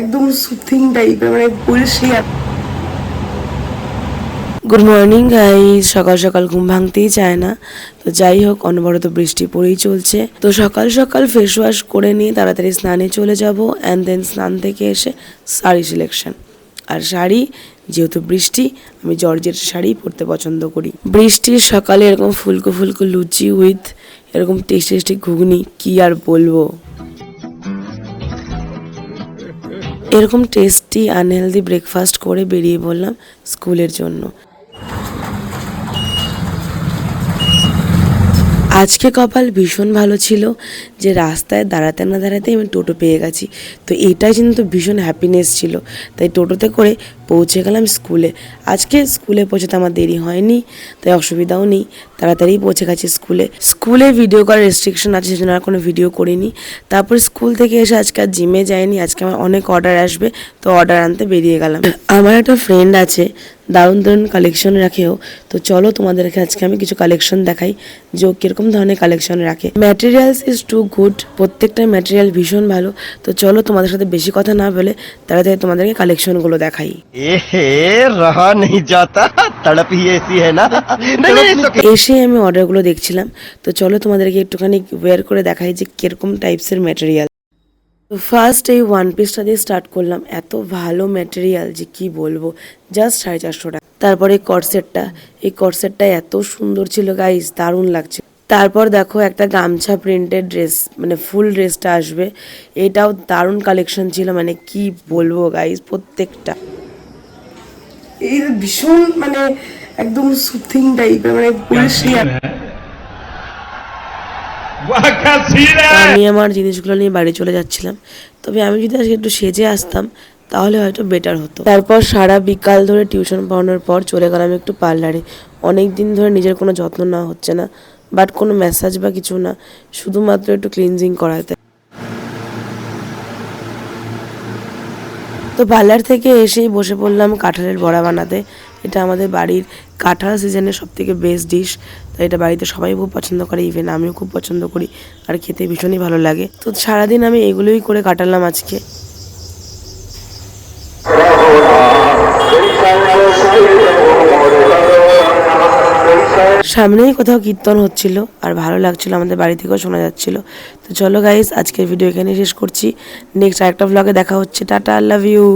একদম সুথিং টাইপের মানে গুড মর্নিং গাইজ সকাল সকাল ঘুম ভাঙতেই চায় না। তো যাই হোক, অনবরত বৃষ্টি পড়েই চলছে। তো সকাল সকাল ফেস ওয়াশ করে নিয়ে তাড়াতাড়ি স্নানে চলে যাব অ্যান্ড দেন স্নান থেকে এসে শাড়ি সিলেকশন আর শাড়ি, যেহেতু বৃষ্টি, আমি জর্জের শাড়ি পরতে পছন্দ করি। বৃষ্টির সকালে এরকম ফুলকো ফুলকো লুচি উইথ এরকম টেস্টি টেস্টি ঘুগনি, কি আর বলব? এরকম টেস্টি আনহেলদি ব্রেকফাস্ট করে বেরিয়ে পড়লাম স্কুলের জন্য। আজকে কপাল ভীষণ ভালো ছিল যে রাস্তায় দাঁড়াতে না দাঁড়াতে আমি টোটো পেয়ে গেছি। তো এটাই কিন্তু ভীষণ হ্যাপিনেস ছিল। তাই টোটোতে করে পৌঁছে গেলাম স্কুলে। আজকে স্কুলে পৌঁছাতে আমার দেরি হয়নি, তাই অসুবিধাও নেই। তাড়াতাড়ি পৌঁছে গেছি স্কুলে। স্কুলে ভিডিও করার রেস্ট্রিকশন আছে, সেজন্য আর কোনো ভিডিও করিনি। তারপর স্কুল থেকে এসে আজকে আর জিমে যাইনি, আজকে আমার অনেক অর্ডার আসবে, তো অর্ডার আনতে বেরিয়ে গেলাম। আমার একটা ফ্রেন্ড আছে, দারুণ দারুণ কালেকশন রাখেও তো চলো তোমাদেরকে আজকে আমি কিছু কালেকশন দেখাই, যে ও কীরকম ধরনের কালেকশন রাখে। ম্যাটেরিয়ালস ইজ টু গুড প্রত্যেকটা ম্যাটেরিয়াল ভীষণ ভালো। তো চলো তোমাদের সাথে বেশি কথা না বলে, তাড়াতাড়ি তোমাদেরকে কালেকশনগুলো দেখাই। এসে আমি অর্ডারগুলো দেখছিলাম। তো চলো তোমাদেরকে একটুখানি ওয়্যার করে দেখাই যে কীরকম টাইপসের ম্যাটেরিয়াল তো ফার্স্ট এই ওয়ান পিসটা দিয়ে স্টার্ট করলাম। এত ভালো ম্যাটেরিয়াল যে কি বলব। জাস্ট সাড়ে চারশো টাকা। তারপরে করসেটটা এই করসেটটা এত সুন্দর ছিল গাইস দারুণ লাগছে। তারপর দেখো একটা গামছা প্রিন্টের ড্রেস মানে ফুল ড্রেসটা আসবে। এটাও দারুণ কালেকশন ছিল মানে কি বলব গাইস প্রত্যেকটা। এর ভীষণ মানে একদম সুথিং টাইপের মানে আমি আমার জিনিসগুলো নিয়ে বাড়ি চলে যাচ্ছিলাম। তবে আমি যদি আজকে একটু সেজে আসতাম তাহলে হয়তো বেটার হতো। তারপর সারা বিকাল ধরে টিউশন পড়ানোর পর চলে গেলাম একটু পার্লারে অনেক দিন ধরে নিজের কোনো যত্ন নেওয়া হচ্ছে না বাট কোনো ম্যাসাজ বা কিছু না শুধুমাত্র একটু ক্লিনজিং করাতে। তো পার্লার থেকে এসেই বসে পড়লাম কাঁঠালের বড়া বানাতে। এটা আমাদের বাড়ির কাঁঠাল সিজনের সব থেকে বেস্ট ডিশ তো এটা বাড়িতে সবাই খুব পছন্দ করে ইভেন আমিও খুব পছন্দ করি। আর খেতে ভীষণই ভালো লাগে। তো সারাদিন আমি এগুলোই করে কাটালাম আজকে। সামনেই কোথাও কীর্তন হচ্ছিল আর ভালো লাগছিল, আমাদের বাড়ি থেকেও শোনা যাচ্ছিল। তো চলো গাইস আজকের ভিডিও এখানেই শেষ করছি। নেক্সট আরেকটা ব্লগে দেখা হচ্ছে। Tata love you